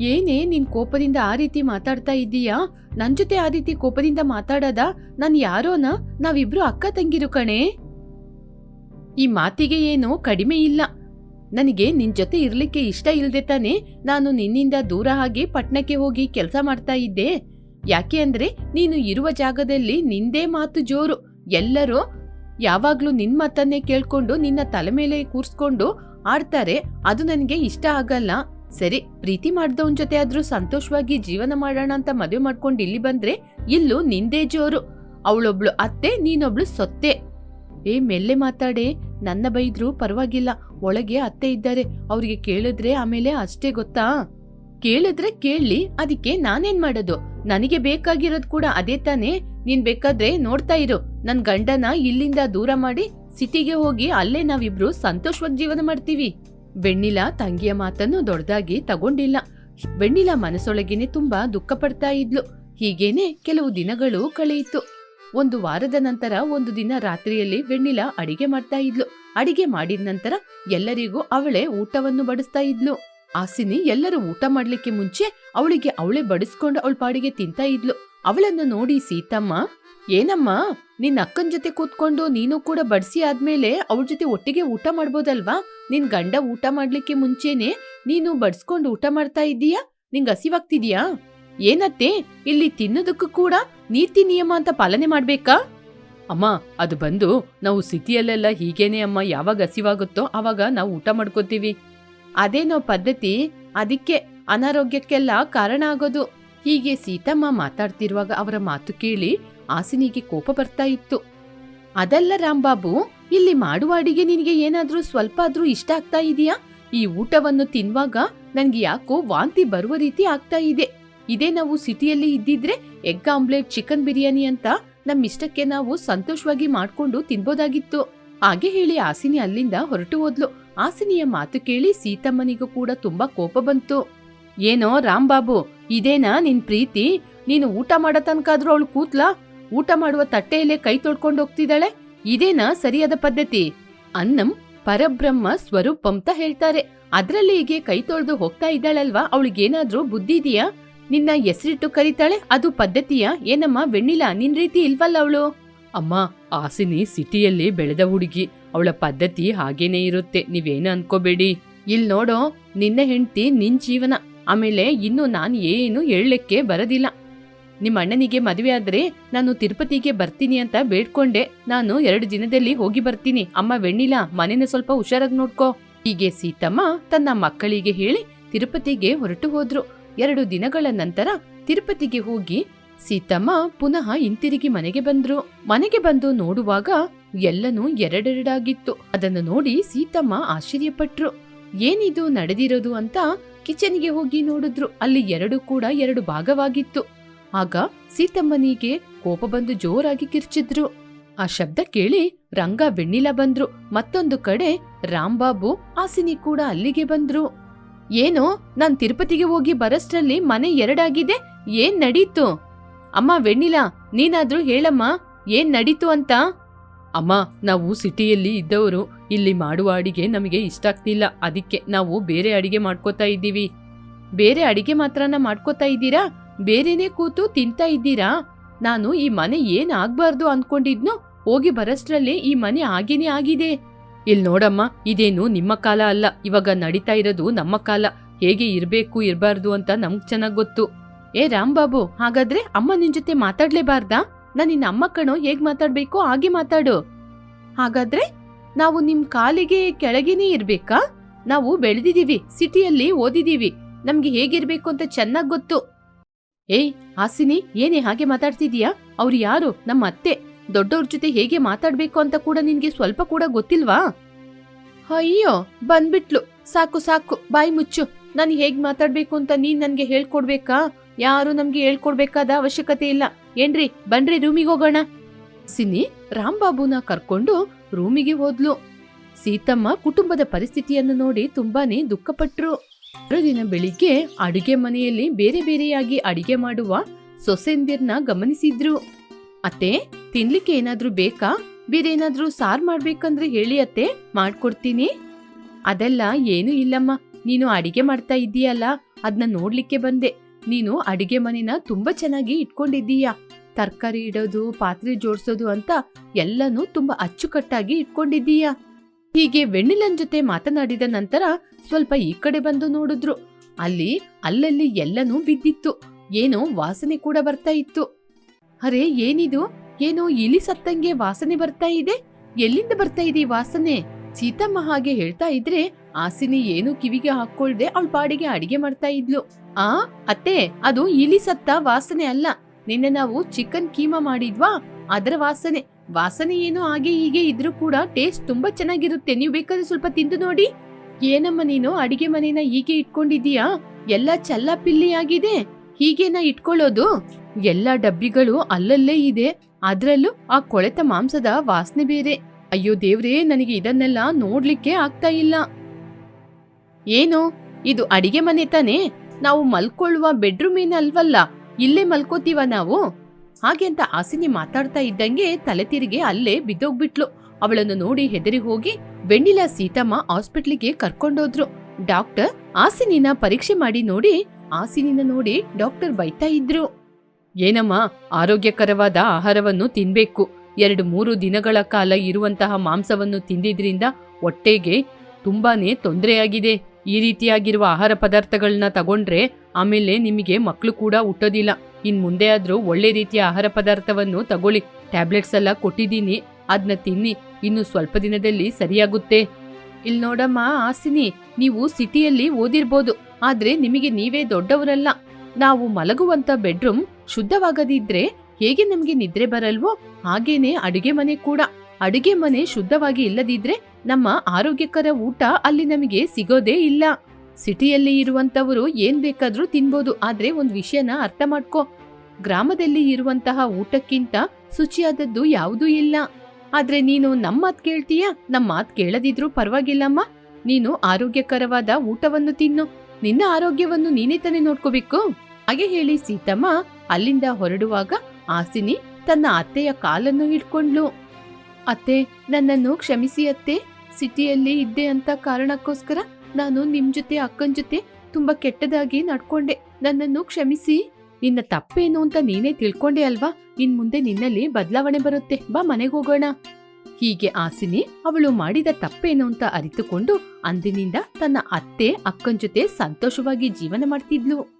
ಏನೇ, ನೀನ್ ಕೋಪದಿಂದ ಆ ರೀತಿ ಮಾತಾಡ್ತಾ ಇದ್ದೀಯಾ? ನನ್ ಜೊತೆ ಆ ರೀತಿ ಕೋಪದಿಂದ ಮಾತಾಡದ? ನಾನು ಯಾರೋನ? ನಾವಿಬ್ರು ಅಕ್ಕ ತಂಗಿರು ಕಣೆ. ಈ ಮಾತಿಗೆ ಏನು ಕಡಿಮೆ ಇಲ್ಲ. ನನಗೆ ನಿನ್ ಜೊತೆ ಇರ್ಲಿಕ್ಕೆ ಇಷ್ಟ ಇಲ್ದೆ ತಾನೆ ನಾನು ನಿನ್ನಿಂದ ದೂರ ಆಗಿ ಪಟ್ಣಕ್ಕೆ ಹೋಗಿ ಕೆಲಸ ಮಾಡ್ತಾ ಇದ್ದೆ. ಯಾಕೆ ಅಂದ್ರೆ ನೀನು ಇರುವ ಜಾಗದಲ್ಲಿ ನಿಂದೇ ಮಾತು ಜೋರು. ಎಲ್ಲರೂ ಯಾವಾಗ್ಲೂ ನಿನ್ ಮಾತನ್ನೇ ಕೇಳ್ಕೊಂಡು ನಿನ್ನ ತಲೆ ಮೇಲೆ ಕೂರ್ಸ್ಕೊಂಡು ಆಡ್ತಾರೆ. ಅದು ನನಗೆ ಇಷ್ಟ ಆಗಲ್ಲ. ಸರಿ, ಪ್ರೀತಿ ಮಾಡ್ದವನ್ ಜೊತೆ ಆದ್ರೂ ಸಂತೋಷವಾಗಿ ಜೀವನ ಮಾಡೋಣ ಅಂತ ಮದುವೆ ಮಾಡ್ಕೊಂಡು ಇಲ್ಲಿ ಬಂದ್ರೆ ಇಲ್ಲೂ ನಿಂದೇ ಜೋರು. ಅವಳೊಬ್ಳು ಅತ್ತೆ, ನೀನೊಬ್ಳು ಸೊತ್ತೆ. ಏ, ಮೆಲ್ಲೆ ಮಾತಾಡೆ. ನನ್ನ ಬೈದ್ರು ಪರವಾಗಿಲ್ಲ. ಒಳಗೆ ಅತ್ತೆ ಇದ್ದಾರೆ. ಅವ್ರಿಗೆ ಕೇಳಿದ್ರೆ ಆಮೇಲೆ ಅಷ್ಟೇ ಗೊತ್ತಾ? ಕೇಳಿದ್ರೆ ಕೇಳಲಿ ಅದಕ್ಕೆ ನಾನೇನ್ ಮಾಡೋದು? ನನಗೆ ಬೇಕಾಗಿರೋದ್ ಕೂಡ ಅದೇ ತಾನೇ. ನೀನ್ ಬೇಕಾದ್ರೆ ನೋಡ್ತಾ ಇರು. ನನ್ ಗಂಡನ ಇಲ್ಲಿಂದ ದೂರ ಮಾಡಿ ಸಿಟಿಗೆ ಹೋಗಿ ಅಲ್ಲೇ ನಾವಿಬ್ರು ಸಂತೋಷವಾಗಿ ಜೀವನ ಮಾಡ್ತೀವಿ. ಬೆಣ್ಣಿಲ ತಂಗಿಯ ಮಾತನ್ನು ದೊಡ್ಡದಾಗಿ ತಗೊಂಡಿಲ್ಲ. ಬೆಣ್ಣಿಲ ಮನಸ್ಸೊಳಗೇನೆ ತುಂಬಾ ದುಃಖ ಪಡ್ತಾ ಇದ್ಲು. ಹೀಗೇನೆ ಕೆಲವು ದಿನಗಳು ಕಳೆಯಿತು. ಒಂದು ವಾರದ ನಂತರ ಒಂದು ದಿನ ರಾತ್ರಿಯಲ್ಲಿ ಬೆಣ್ಣಿಲ ಅಡಿಗೆ ಮಾಡ್ತಾ ಇದ್ಲು. ಅಡಿಗೆ ಮಾಡಿದ ನಂತರ ಎಲ್ಲರಿಗೂ ಅವಳೇ ಊಟವನ್ನು ಬಡಿಸ್ತಾ ಇದ್ಲು. ಆಸಿನಿ ಎಲ್ಲರೂ ಊಟ ಮಾಡ್ಲಿಕ್ಕೆ ಮುಂಚೆ ಅವಳಿಗೆ ಅವಳೆ ಬಡಿಸ್ಕೊಂಡು ಅವಳ ಪಾಡಿಗೆ ತಿಂತಾ ಇದ್ಲು. ಅವಳನ್ನ ನೋಡಿ ಸೀತಮ್ಮ, ಏನಮ್ಮ ನಿನ್ ಅಕ್ಕನ್ ಜೊತೆ ಕೂತ್ಕೊಂಡು ನೀನು ಕೂಡ ಬಡಿಸಿ ಆದ್ಮೇಲೆ ಅವಳ ಜೊತೆ ಒಟ್ಟಿಗೆ ಊಟ ಮಾಡ್ಬೋದಲ್ವಾ? ನಿನ್ ಗಂಡ ಊಟ ಮಾಡ್ಲಿಕ್ಕೆ ಮುಂಚೆನೆ ನೀನು ಬಡಿಸ್ಕೊಂಡು ಊಟ ಮಾಡ್ತಾ ಇದ್ದೀಯಾ? ನಿಂಗ್ ಹಸಿವಾಗ್ತಿದ್ಯಾ? ಏನತ್ತೆ, ಇಲ್ಲಿ ತಿನ್ನೋದಕ್ಕೂ ಕೂಡ ನೀತಿ ನಿಯಮ ಅಂತ ಪಾಲನೆ ಮಾಡ್ಬೇಕಾ? ಅಮ್ಮ, ಅದು ಬಂದು ನಾವು ಸಿಟಿಯಲ್ಲೆಲ್ಲ ಹೀಗೇನೆ ಅಮ್ಮ, ಯಾವಾಗ ಹಸಿವಾಗುತ್ತೋ ಆವಾಗ ನಾವು ಊಟ ಮಾಡ್ಕೋತೀವಿ. ಅದೇನೋ ಪದ್ಧತಿ ಅದಕ್ಕೆ ಅನಾರೋಗ್ಯಕ್ಕೆಲ್ಲ ಕಾರಣ ಆಗೋದು. ಹೀಗೆ ಸೀತಮ್ಮ ಮಾತಾಡ್ತಿರುವಾಗ ಅವರ ಮಾತು ಕೇಳಿ ಆಸಿನಿಗೆ ಕೋಪ ಬರ್ತಾ ಇತ್ತು. ಅದಲ್ಲ ರಾಂಬಾಬು ಇಲ್ಲಿ ಮಾಡುವ ಅಡಿಗೆ ನಿನಗೆ ಏನಾದ್ರೂ ಸ್ವಲ್ಪ ಆದ್ರೂ ಇಷ್ಟ ಆಗ್ತಾ ಇದೆಯಾ? ಈ ಊಟವನ್ನು ತಿನ್ನುವಾಗ ನನ್ಗೆ ಯಾಕೋ ವಾಂತಿ ಬರುವ ರೀತಿ ಆಗ್ತಾ ಇದೆ. ಇದೇ ನಾವು ಸಿಟಿಯಲ್ಲಿ ಇದ್ದಿದ್ರೆ ಎಗ್ ಆಮ್ಲೆಟ್, ಚಿಕನ್ ಬಿರಿಯಾನಿ ಅಂತ ನಮ್ ಇಷ್ಟಕ್ಕೆ ನಾವು ಸಂತೋಷವಾಗಿ ಮಾಡ್ಕೊಂಡು ತಿನ್ಬೋದಾಗಿತ್ತು. ಹಾಗೆ ಹೇಳಿ ಆಸಿನಿ ಅಲ್ಲಿಂದ ಹೊರಟು ಹೋದ್ಲು. ಆಸಿನಿಯ ಮಾತು ಕೇಳಿ ಸೀತಮ್ಮನಿಗೂ ಕೂಡ ತುಂಬಾ ಕೋಪ ಬಂತು. ಏನೋ ರಾಂಬಾಬು ಇದೇನಾ ನಿನ್ ಪ್ರೀತಿ? ನೀನು ಊಟ ಮಾಡೋ ತನಕಾದ್ರೂ ಅವಳು ಕೂತ್ಲಾ? ಊಟ ಮಾಡುವ ತಟ್ಟೆಯಲ್ಲೇ ಕೈ ತೊಳ್ಕೊಂಡು ಹೋಗ್ತಿದ್ದಾಳೆ? ಇದೇನಾ ಸರಿಯಾದ ಪದ್ಧತಿ? ಅನ್ನಂ ಪರಬ್ರಹ್ಮ ಸ್ವರೂಪ ಅಂತ ಹೇಳ್ತಾರೆ. ಅದ್ರಲ್ಲಿ ಹೀಗೆ ಕೈ ತೊಳೆದು ಹೋಗ್ತಾ ಇದ್ದಾಳಲ್ವಾ? ಅವಳಿಗೇನಾದ್ರೂ ಬುದ್ಧಿ ಇದೆಯಾ? ನಿನ್ನ ಹೆಸರಿಟ್ಟು ಕರೀತಾಳೆ? ಅದು ಪದ್ಧತಿಯ? ಏನಮ್ಮ ಬೆಣ್ಣಿಲ್ಲ ನಿನ್ ರೀತಿ ಇಲ್ವಲ್ಲ ಅವಳು? ಅಮ್ಮ ಆಸಿನಿ ಸಿಟಿಯಲ್ಲಿ ಬೆಳೆದ ಹುಡುಗಿ. ಅವಳ ಪದ್ಧತಿ ಹಾಗೇನೇ ಇರುತ್ತೆ. ನೀವೇನು ಅನ್ಕೋಬೇಡಿ. ಇಲ್ಲಿ ನೋಡೋ, ನಿನ್ನ ಹೆಂಡತಿ ನಿನ್ ಜೀವನ. ಆಮೇಲೆ ಇನ್ನು ನಾನು ಏನು ಹೇಳಲಿಕ್ಕೆ ಬರೋದಿಲ್ಲ. ನಿಮ್ಮ ಅಣ್ಣನಿಗೆ ಮದುವೆ ಆದ್ರೆ ನಾನು ತಿರುಪತಿಗೆ ಬರ್ತೀನಿ ಅಂತ ಬೇಡ್ಕೊಂಡೆ. ನಾನು ಎರಡು ದಿನದಲ್ಲಿ ಹೋಗಿ ಬರ್ತೀನಿ. ಅಮ್ಮ ವೆಣ್ಣಿಲ್ಲ ಮನೇನ ಸ್ವಲ್ಪ ಹುಷಾರಾಗಿ ನೋಡ್ಕೋ. ಹೀಗೆ ಸೀತಮ್ಮ ತನ್ನ ಮಕ್ಕಳಿಗೆ ಹೇಳಿ ತಿರುಪತಿಗೆ ಹೊರಟು ಹೋದ್ರು. ಎರಡು ದಿನಗಳ ನಂತರ ತಿರುಪತಿಗೆ ಹೋಗಿ ಸೀತಮ್ಮ ಪುನಃ ಹಿಂತಿರುಗಿ ಮನೆಗೆ ಬಂದ್ರು. ಮನೆಗೆ ಬಂದು ನೋಡುವಾಗ ಎಲ್ಲನೂ ಎರಡೆರಡಾಗಿತ್ತು. ಅದನ್ನು ನೋಡಿ ಸೀತಮ್ಮ ಆಶ್ಚರ್ಯಪಟ್ರು. ಏನಿದು ನಡೆದಿರೋದು ಅಂತ ಕಿಚನ್ಗೆ ಹೋಗಿ ನೋಡಿದ್ರು. ಅಲ್ಲಿ ಎರಡು ಕೂಡ ಎರಡು ಭಾಗವಾಗಿತ್ತು. ಆಗ ಸೀತಮ್ಮನಿಗೆ ಕೋಪ ಬಂದು ಜೋರಾಗಿ ಕಿರ್ಚಿದ್ರು. ಆ ಶಬ್ದ ಕೇಳಿ ರಂಗ ಬೆಣ್ಣಿಲ ಬಂದ್ರು. ಮತ್ತೊಂದು ಕಡೆ ರಾಂಬಾಬು ಆಸಿನಿ ಕೂಡ ಅಲ್ಲಿಗೆ ಬಂದ್ರು. ಏನೋ, ನಾನ್ ತಿರುಪತಿಗೆ ಹೋಗಿ ಬರಷ್ಟರಲ್ಲಿ ಮನೆ ಎರಡಾಗಿದೆ. ಏನ್ ನಡೀತು? ಅಮ್ಮ ವೆಣ್ಣಿಲಾ, ನೀನಾದ್ರೂ ಹೇಳಮ್ಮ, ಏನ್ ನಡೀತು ಅಂತ? ಅಮ್ಮ, ನಾವು ಸಿಟಿಯಲ್ಲಿ ಇದ್ದವರು, ಇಲ್ಲಿ ಮಾಡುವ ಅಡಿಗೆ ನಮಗೆ ಇಷ್ಟ ಆಗ್ತಿಲ್ಲ. ಅದಕ್ಕೆ ನಾವು ಬೇರೆ ಅಡಿಗೆ ಮಾಡ್ಕೋತಾ ಇದ್ದೀವಿ. ಬೇರೆ ಅಡಿಗೆ ಮಾತ್ರನ ಮಾಡ್ಕೋತಾ ಇದ್ದೀರಾ? ಬೇರೆನೇ ಕೂತು ತಿಂತಾ ಇದ್ದೀರಾ? ನಾನು ಈ ಮನೆ ಏನ್ ಆಗ್ಬಾರ್ದು ಅನ್ಕೊಂಡಿದ್ನೋ, ಹೋಗಿ ಬರಷ್ಟ್ರಲ್ಲಿ ಈ ಮನೆ ಆಗಿನೇ ಆಗಿದೆ. ಇಲ್ ನೋಡಮ್ಮ, ಇದೇನು ನಿಮ್ಮ ಕಾಲ ಅಲ್ಲ. ಇವಾಗ ನಡೀತಾ ಇರೋದು ನಮ್ಮ ಕಾಲ. ಹೇಗೆ ಇರ್ಬೇಕು, ಇರಬಾರ್ದು ಅಂತ ನಮ್ಗ್ ಚೆನ್ನಾಗ್ ಗೊತ್ತು. ಏ ರಾಂಬಾಬು ಹಾಗಾದ್ರೆ ಅಮ್ಮ ನಿನ್ ಜೊತೆ ಮಾತಾಡ್ಲೇಬಾರ್ದಾ? ನಾನ್ ನಿನ್ನ ಅಮ್ಮ ಕಣೋ, ಹೇಗ್ ಮಾತಾಡ್ಬೇಕು ಹಾಗೆ ಮಾತಾಡು. ಹಾಗಾದ್ರೆ ನಾವು ನಿಮ್ ಕಾಲಿಗೆ ಕೆಳಗೇನೆ ಇರ್ಬೇಕಾ? ನಾವು ಬೆಳೆದಿದೀವಿ ಸಿಟಿಯಲ್ಲಿ ಓದಿದೀವಿ ನಮ್ಗೆ ಹೇಗಿರ್ಬೇಕು ಅಂತ ಚೆನ್ನಾಗ್ ಗೊತ್ತು. ಏಯ್, ಹಾಸಿನಿ, ಏನೇ ಹಾಗೆ ಮಾತಾಡ್ತಿದೀಯಾ ಅವ್ರು ಯಾರು? ನಮ್ಮ ಅತ್ತೆ. ದೊಡ್ಡವ್ರ ಜೊತೆ ಹೇಗೆ ಮಾತಾಡ್ಬೇಕು ಅಂತ ಕೂಡ ನಿನ್ಗೆ ಸ್ವಲ್ಪ ಕೂಡ ಗೊತ್ತಿಲ್ವಾ? ಅಯ್ಯೋ, ಬಂದ್ಬಿಟ್ಲು. ಸಾಕು ಸಾಕು, ಬಾಯಿ ಮುಚ್ಚು. ನಾನು ಹೇಗ್ ಮಾತಾಡ್ಬೇಕು ಅಂತ ನೀನ್ ನನ್ಗೆ ಹೇಳ್ಕೊಡ್ಬೇಕಾ? ಯಾರು ನಮ್ಗೆ ಹೇಳ್ಕೊಡ್ಬೇಕಾದ ಅವಶ್ಯಕತೆ ಇಲ್ಲ. ಏನ್ರಿ, ಬನ್ರಿ ರೂಮಿಗೆ ಹೋಗೋಣ. ಸಿನಿ ರಾಂಬಾಬುನ ಕರ್ಕೊಂಡು ರೂಮಿಗೆ ಹೋದ್ಲು. ಸೀತಮ್ಮ ಕುಟುಂಬದ ಪರಿಸ್ಥಿತಿಯನ್ನು ನೋಡಿ ತುಂಬಾನೇ ದುಃಖಪಟ್ರು. ಮರುದಿನ ಬೆಳಿಗ್ಗೆ ಅಡುಗೆ ಮನೆಯಲ್ಲಿ ಬೇರೆ ಬೇರೆಯಾಗಿ ಅಡಿಗೆ ಮಾಡುವ ಸೊಸೆಂದಿರ್ನ ಗಮನಿಸಿದ್ರು. ಅತ್ತೆ, ತಿನ್ಲಿಕ್ಕೆ ಏನಾದ್ರೂ ಬೇಕಾ? ಬೇರೆ ಏನಾದ್ರೂ ಸಾರ್ ಮಾಡ್ಬೇಕಂದ್ರೆ ಹೇಳಿ ಅತ್ತೆ, ಮಾಡ್ಕೊಡ್ತೀನಿ. ಅದೆಲ್ಲ ಏನು ಇಲ್ಲಮ್ಮ. ನೀನು ಅಡಿಗೆ ಮಾಡ್ತಾ ಇದ್ದೀಯಲ್ಲ ಅದನ್ನ ನೋಡ್ಲಿಕ್ಕೆ ಬಂದೆ. ನೀನು ಅಡಿಗೆ ಮನೆನ ತುಂಬಾ ಚೆನ್ನಾಗಿ ಇಟ್ಕೊಂಡಿದ್ದೀಯ? ತರಕಾರಿ ಇಡೋದು, ಪಾತ್ರೆ ಜೋಡಿಸೋದು ಅಂತ ಎಲ್ಲನೂ ತುಂಬಾ ಅಚ್ಚುಕಟ್ಟಾಗಿ ಇಟ್ಕೊಂಡಿದ್ದೀಯ? ಹೀಗೆ ವೆಣ್ಣಿಲನ್ ಜೊತೆ ಮಾತನಾಡಿದ ನಂತರ ಸ್ವಲ್ಪ ಈ ಕಡೆ ಬಂದು ನೋಡಿದ್ರು. ಅಲ್ಲಿ, ಅಲ್ಲಲ್ಲಿ ಎಲ್ಲನೂ ಬಿದ್ದಿತ್ತು. ಏನೋ ವಾಸನೆ ಕೂಡ ಬರ್ತಾ ಇತ್ತು. ಅರೆ, ಏನಿದು? ಏನೋ ಇಲಿ ಸತ್ತಂಗೆ ವಾಸನೆ ಬರ್ತಾ ಇದೆ? ಎಲ್ಲಿಂದ ಬರ್ತಾ ಇದೆ ವಾಸನೆ? ಸೀತಮ್ಮ ಹಾಗೆ ಹೇಳ್ತಾ ಇದ್ರೆ ಆಸಿನಿ ಏನು ಕಿವಿಗೆ ಹಾಕೊಳ್ದೆ ಅವಳ ಪಾಡಿಗೆ ಅಡಿಗೆ ಮಾಡ್ತಾ ಇದ್ಲು. ಆ, ಅತ್ತೆ, ಅದು ಇಲಿ ಸತ್ತ ವಾಸನೆ ಅಲ್ಲ. ನಿನ್ನೆ ನಾವು ಚಿಕನ್ ಕೀಮಾ ಮಾಡಿದ್ವಾ? ಅದರ ವಾಸನೆ. ವಾಸನೆ ಏನು ಹಾಗೆ ಹೀಗೆ ಇದ್ರೂ ಕೂಡ ಟೇಸ್ಟ್ ತುಂಬಾ ಚೆನ್ನಾಗಿರುತ್ತೆ. ನೀವು ಬೇಕಾದ್ರೆ ಸ್ವಲ್ಪ ತಿಂದು ನೋಡಿ. ಏನಮ್ಮ ನೀನು? ಅಡಿಗೆ ಮನೇನ ಹೀಗೆ ಇಟ್ಕೊಂಡಿದೀಯಾ ಎಲ್ಲ ಚಲ್ಲ ಪಿಲ್ಲಿ ಆಗಿದೆ. ಹೀಗೇನ ಇಟ್ಕೊಳ್ಳೋದು? ಎಲ್ಲ ಡಬ್ಬಿಗಳು ಅಲ್ಲಲ್ಲೇ ಇದೆ. ಅದ್ರಲ್ಲೂ ಆ ಕೊಳೆತ ಮಾಂಸದ ವಾಸನೆ ಬೇರೆ. ಅಯ್ಯೋ ದೇವ್ರೇ, ನನಗೆ ಇದನ್ನೆಲ್ಲ ನೋಡ್ಲಿಕ್ಕೆ ಆಗ್ತಾ ಇಲ್ಲ. ಏನು? ಇದು ಅಡಿಗೆ ಮನೆ ತಾನೇ? ನಾವು ಮಲ್ಕೊಳ್ಳುವ ಬೆಡ್ರೂಮ್ ಅಲ್ವಲ್ಲ ಇಲ್ಲೇ ಮಲ್ಕೋತೀವ ನಾವು? ಹಾಗೆ ಅಂತ ಆಸಿನಿ ಮಾತಾಡ್ತಾ ಇದ್ದಂಗೆ ತಲೆ ತಿರುಗಿ ಅಲ್ಲೇ ಬಿದ್ದೋಗ್ಬಿಟ್ಲು. ಅವಳನ್ನು ನೋಡಿ ಹೆದರಿ ಹೋಗಿ ವೆಣ್ಣಿಲ ಸೀತಮ್ಮ ಹಾಸ್ಪಿಟ್ಲಿಗೆ ಕರ್ಕೊಂಡೋದ್ರು. ಡಾಕ್ಟರ್ ಆಸಿನಿನ ಪರೀಕ್ಷೆ ಮಾಡಿ ನೋಡಿ ಆಸಿನಿನ ನೋಡಿ ಡಾಕ್ಟರ್ ಬೈತಾ ಇದ್ರು. ಏನಮ್ಮ, ಆರೋಗ್ಯಕರವಾದ ಆಹಾರವನ್ನು ತಿನ್ಬೇಕು. ಎರಡು ಮೂರು ದಿನಗಳ ಕಾಲ ಇರುವಂತಹ ಮಾಂಸವನ್ನು ತಿಂದಿದ್ರಿಂದ ಹೊಟ್ಟೆಗೆ ತುಂಬಾನೇ ತೊಂದರೆಯಾಗಿದೆ. ಈ ರೀತಿಯಾಗಿರುವ ಆಹಾರ ಪದಾರ್ಥಗಳನ್ನ ತಗೊಂಡ್ರೆ ಆಮೇಲೆ ನಿಮಗೆ ಮಕ್ಕಳು ಕೂಡ ಹುಟ್ಟೋದಿಲ್ಲ. ಇನ್ ಮುಂದೆ ಆದ್ರೂ ಒಳ್ಳೆ ರೀತಿಯ ಆಹಾರ ಪದಾರ್ಥವನ್ನು ತಗೊಳ್ಳಿ. ಟ್ಯಾಬ್ಲೆಟ್ಸ್ ಎಲ್ಲ ಕೊಟ್ಟಿದ್ದೀನಿ. ಅದನ್ನ ತಿನ್ನಿ. ಇನ್ನು ಸ್ವಲ್ಪ ದಿನದಲ್ಲಿ ಸರಿಯಾಗುತ್ತೆ. ಇಲ್ಲಿ ನೋಡಮ್ಮ ಆಸಿನಿ ನೀವು ಸಿಟಿಯಲ್ಲಿ ಓದಿರ್ಬೋದು. ಆದ್ರೆ ನಿಮಗೆ ನೀವೇ ದೊಡ್ಡವರಲ್ಲ. ನಾವು ಮಲಗುವಂತ ಬೆಡ್ರೂಮ್ ಶುದ್ಧವಾಗದಿದ್ರೆ ಹೇಗೆ ನಮ್ಗೆ ನಿದ್ರೆ ಬರಲ್ವೋ ಹಾಗೇನೆ ಅಡುಗೆ ಮನೆ ಕೂಡ. ಅಡುಗೆ ಮನೆ ಶುದ್ಧವಾಗಿ ಇಲ್ಲದಿದ್ರೆ ನಮ್ಮ ಆರೋಗ್ಯಕರ ಊಟ ಅಲ್ಲಿ ನಮಗೆ ಸಿಗೋದೇ ಇಲ್ಲ. ಸಿಟಿಯಲ್ಲಿ ಇರುವಂತವರು ಏನ್ ಬೇಕಾದ್ರೂ ತಿನ್ಬೋದು, ಆದ್ರೆ ಒಂದ್ ವಿಷಯನ ಅರ್ಥ ಮಾಡ್ಕೋ. ಗ್ರಾಮದಲ್ಲಿ ಇರುವಂತಹ ಊಟಕ್ಕಿಂತ ಶುಚಿಯಾದದ್ದು ಯಾವುದೂ ಇಲ್ಲ. ಆದ್ರೆ ನೀನು ನಮ್ಮ ಮಾತ್ ಕೇಳ್ತೀಯ? ನಮ್ಮ ಮಾತ್ ಕೇಳದಿದ್ರೂ ಪರವಾಗಿಲ್ಲಮ್ಮ. ನೀನು ಆರೋಗ್ಯಕರವಾದ ಊಟವನ್ನು ತಿನ್ನು. ನಿನ್ನ ಆರೋಗ್ಯವನ್ನು ನೀನೇ ತಾನೇ ನೋಡ್ಕೋಬೇಕು. ಹಾಗೆ ಹೇಳಿ ಸೀತಮ್ಮ ಅಲ್ಲಿಂದ ಹೊರಡುವಾಗ ಆಸಿನಿ ತನ್ನ ಅತ್ತೆಯ ಕಾಲನ್ನು ಹಿಡ್ಕೊಂಡ್ಲು ಅತ್ತೆ, ನನ್ನನ್ನು ಕ್ಷಮಿಸಿ ಅತ್ತೆ. ಸಿಟಿಯಲ್ಲಿ ಇದ್ದೆ ಅಂತ ಕಾರಣಕ್ಕೋಸ್ಕರ ನಾನು ನಿಮ್ ಜೊತೆ, ಅಕ್ಕನ್ ಜೊತೆ ತುಂಬಾ ಕೆಟ್ಟದಾಗಿ ನಡ್ಕೊಂಡೆ. ನನ್ನನ್ನು ಕ್ಷಮಿಸಿ. ನಿನ್ನ ತಪ್ಪೇನು ಅಂತ ನೀನೇ ತಿಳ್ಕೊಂಡೆ ಅಲ್ವಾ? ಇನ್ ಮುಂದೆ ನಿನ್ನಲ್ಲಿ ಬದಲಾವಣೆ ಬರುತ್ತೆ. ಬಾ ಮನೆಗೆ ಹೋಗೋಣ. ಹೀಗೆ ಆಸಿನಿ ಅವಳು ಮಾಡಿದ ತಪ್ಪೇನು ಅಂತ ಅರಿತುಕೊಂಡು ಅಂದಿನಿಂದ ತನ್ನ ಅತ್ತೆ, ಅಕ್ಕನ್ ಜೊತೆ ಸಂತೋಷವಾಗಿ ಜೀವನ ಮಾಡ್ತಿದ್ಲು.